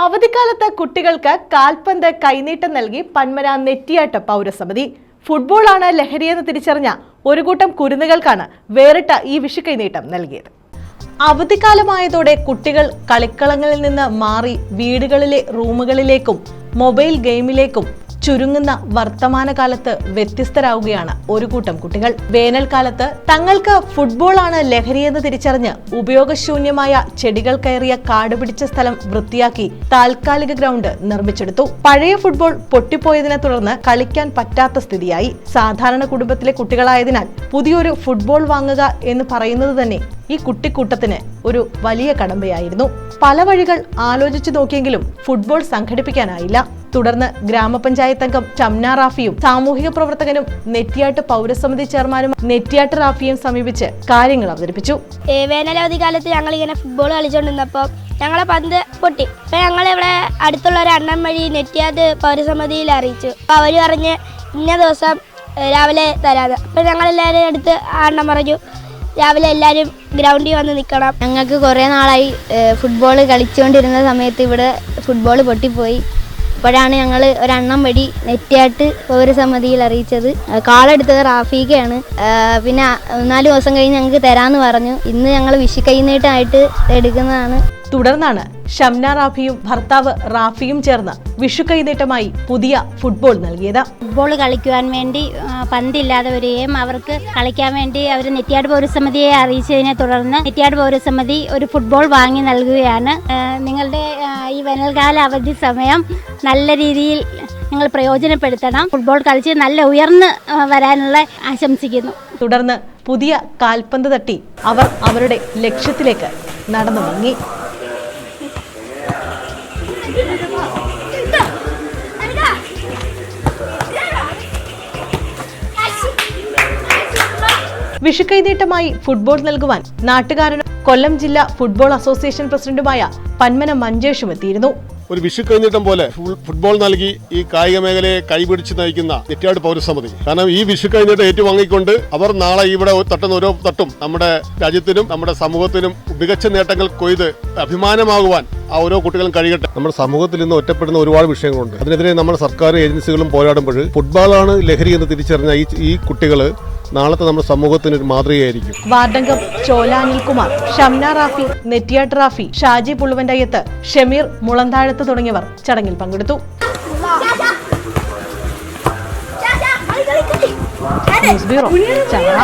അവധിക്കാലത്ത് കുട്ടികൾക്ക് കാൽപന്ത് കൈനീട്ടം നൽകി പന്മന നെറ്റിയാട്ട പൗരസമിതി. ഫുട്ബോളാണ് ലഹരിയെന്ന് തിരിച്ചറിഞ്ഞ ഒരു കൂട്ടം കുരുന്നുകൾക്കാണ് വേറിട്ട ഈ വിഷു കൈനീട്ടം നൽകിയത്. അവധിക്കാലമായതോടെ കുട്ടികൾ കളിക്കളങ്ങളിൽ നിന്ന് മാറി വീടുകളിലെ റൂമുകളിലേക്കും മൊബൈൽ ഗെയിമിലേക്കും ചുരുങ്ങുന്ന വർത്തമാനകാലത്ത് വ്യത്യസ്തരാവുകയാണ് ഒരു കൂട്ടം കുട്ടികൾ. വേനൽക്കാലത്ത് തങ്ങൾക്ക് ഫുട്ബോളാണ് ലഹരിയെന്ന് തിരിച്ചറിഞ്ഞ് ഉപയോഗശൂന്യമായ ചെടികൾ കയറിയ കാട് പിടിച്ച സ്ഥലം വൃത്തിയാക്കി താൽക്കാലിക ഗ്രൗണ്ട് നിർമ്മിച്ചെടുത്തു. പഴയ ഫുട്ബോൾ പൊട്ടിപ്പോയതിനെ തുടർന്ന് കളിക്കാൻ പറ്റാത്ത സ്ഥിതിയായി. സാധാരണ കുടുംബത്തിലെ കുട്ടികളായതിനാൽ പുതിയൊരു ഫുട്ബോൾ വാങ്ങുക എന്ന് പറയുന്നത് തന്നെ ഈ കുട്ടിക്കൂട്ടത്തിന് ഒരു വലിയ കടമ്പയായിരുന്നു. പല വഴികൾ ആലോചിച്ചു നോക്കിയെങ്കിലും ഫുട്ബോൾ സംഘടിപ്പിക്കാനായില്ല. തുടർന്ന് ഗ്രാമപഞ്ചായത്ത് അംഗം ചംന റാഫിയും സാമൂഹിക പ്രവർത്തകനും നെറ്റിയാട്ട് പൗരസമിതി ചെയർമാനും നെറ്റിയാട്ട് റാഫിയും സമീപിച്ച് കാര്യങ്ങൾ അവതരിപ്പിച്ചു. വേനലവധി കാലത്ത് ഞങ്ങൾ ഇങ്ങനെ ഫുട്ബോൾ കളിച്ചുകൊണ്ടിരുന്നപ്പോൾ ഞങ്ങളെ പന്ത് പൊട്ടി. അപ്പൊ ഞങ്ങൾ ഇവിടെ അടുത്തുള്ള ഒരു അണ്ണൻ വഴി നെറ്റിയാത് പൗരസമിതിയിൽ അറിയിച്ചു. അപ്പൊ അവർ പറഞ്ഞ് ഇന്ന ദിവസം രാവിലെ തരാതെ അപ്പോൾ ഞങ്ങളെല്ലാവരും അടുത്ത് ആ അണ്ണൻ പറഞ്ഞു രാവിലെ എല്ലാവരും ഗ്രൗണ്ടിൽ വന്ന് നിൽക്കണം. ഞങ്ങൾക്ക് കുറേ നാളായി ഫുട്ബോൾ കളിച്ചുകൊണ്ടിരുന്ന സമയത്ത് ഇവിടെ ഫുട്ബോൾ പൊട്ടിപ്പോയി. അപ്പോഴാണ് ഞങ്ങൾ ഒരെണ്ണം വഴി നെറ്റിയായിട്ട് പൗരസമിതിയിൽ അറിയിച്ചത്. കാളെടുത്തത് റാഫീഖയാണ്. പിന്നെ നാല് ദിവസം കഴിഞ്ഞ് ഞങ്ങൾക്ക് തരാമെന്ന് പറഞ്ഞു. ഇന്ന് ഞങ്ങൾ വിഷു കൈനീട്ടായിട്ട് എടുക്കുന്നതാണ്. തുടർന്നാണ് ഷംന റാഫിയും ഭർത്താവ് റാഫിയും ചേർന്ന് വിഷു കൈനീട്ടമായി പുതിയ ഫുട്ബോൾ നൽകിയത്. ഫുട്ബോൾ കളിക്കുവാൻ വേണ്ടി പന്തില്ലാതെ വരികയും അവർക്ക് കളിക്കാൻ വേണ്ടി അവർ നെറ്റിയാട് പൗരസമിതിയെ അറിയിച്ചതിനെ തുടർന്ന് നെറ്റിയാട് പൗരസമിതി ഒരു ഫുട്ബോൾ വാങ്ങി നൽകുകയാണ്. നിങ്ങളുടെ ഈ വേനൽക്കാല അവധി സമയം നല്ല രീതിയിൽ ഞങ്ങൾ പ്രയോജനപ്പെടുത്തണം. ഫുട്ബോൾ കളിച്ച് നല്ല ഉയർന്ന് വരാനുള്ള ആശംസിക്കുന്നു. തുടർന്ന് പുതിയ കാൽപന്ത് തട്ടി അവർ അവരുടെ ലക്ഷ്യത്തിലേക്ക് നടന്നു നീങ്ങി വിഷുക്കൈനീട്ടമായി ഫുട്ബോൾ നൽകുവാൻ നാട്ടുകാരനും കൊല്ലം ജില്ലാ ഫുട്ബോൾ അസോസിയേഷൻ പ്രസിഡന്റുമായ പന്മന മഞ്ചേഷും എത്തിയിരുന്നു. ഒരു വിഷു കൈനീട്ടം പോലെ ഫുട്ബോൾ നൽകി ഈ കായിക മേഖലയെ കൈപിടിച്ച് നയിക്കുന്ന നെറ്റാട് പൗരസമിതി. കാരണം ഈ വിഷു കൈനീട്ടം ഏറ്റുവാങ്ങിക്കൊണ്ട് അവർ നാളെ ഇവിടെ തട്ടുന്ന ഓരോ തട്ടും നമ്മുടെ രാജ്യത്തിനും നമ്മുടെ സമൂഹത്തിനും മികച്ച നേട്ടങ്ങൾ കൊയ്ത് അഭിമാനമാകുവാൻ ആ ഓരോ കുട്ടികളും കഴിയട്ടെ. നമ്മുടെ സമൂഹത്തിൽ ഇന്ന് ഒറ്റപ്പെടുന്ന ഒരുപാട് വിഷയങ്ങളുണ്ട്. അതിനെതിരെ നമ്മുടെ സർക്കാർ ഏജൻസികളും പോരാടുമ്പോൾ ഫുട്ബോളാണ് ലഹരി എന്ന് തിരിച്ചറിഞ്ഞ ഈ ഈ കുട്ടികൾ നാളത്തെ നമ്മുടെ സമൂഹത്തിന് ഒരു മാതൃകയായിരിക്കും. വാർഡംഗം ചോല അനിൽകുമാർ ഷംന റാഫി നെറ്റിയാട്ട് റാഫി ഷാജി പുളുവന്റയ്യത്ത് ഷമീർ മുളന്താഴത്ത് തുടങ്ങിയവർ ചടങ്ങിൽ പങ്കെടുത്തു. News bureau Chavara